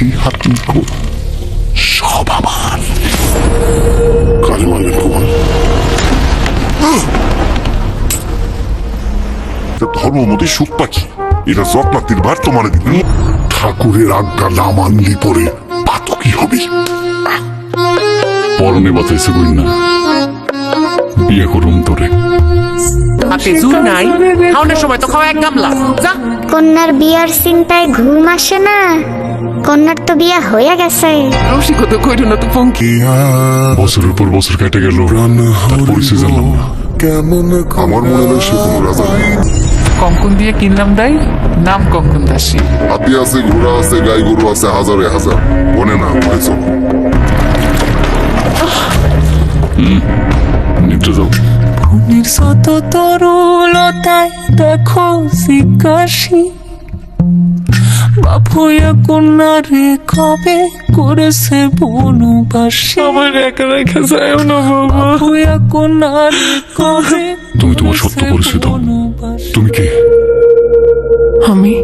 সেই হাতি ঘোড়া সব আমার। কালে মারবেন সুখ পাখি। এটা জটনাতির বার তোমার দিবে ঠাকুরের আজ্ঞা না মানলি পরে পাতকি হবি। পরনে বাঁচাইছে কই না বিয়ে করুম তোরে। হাতে জুর নাই খাওয়ানোর সময় তো খাওয়া এক গামলা। যা। কন্যার বিয়ার চিন্তায় ঘুম আসে না কন্যার তো বিয়া হয়ে গেছে। রসিকতা কইরো না তো পঙ্কি। বছরের পর বছর কেটে গেল তার পরিচয় জানলাম না কেমন আমার মনে হয় সে কোনো রাজা। কঙ্কন দিয়ে কিনলাম দাই নাম কঙ্কন দাসী। হাতি আছে ঘোড়া আছে গাই গরু আছে হাজারে হাজার। বনে না ভয় চলো। নিদ্রা যাও। মনের শত তরুলতায় দেখো জিজ্ঞাসী বাপুয়া কন্যারে কবে করেছে বনবাসী আমার একা রেখে যায় না বাবা। বাপুয়া কন্যারে কবে তুমি তোমার সত্য তুমি কে? আমি।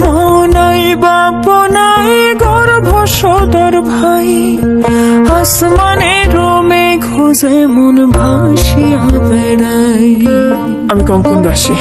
মনাই বাপ নাই গর্ভ সদর ভাই। আসমানে রোমে খোঁজে মন ভাসিয়া বেড়াই। আমি কঙ্কন দাসী?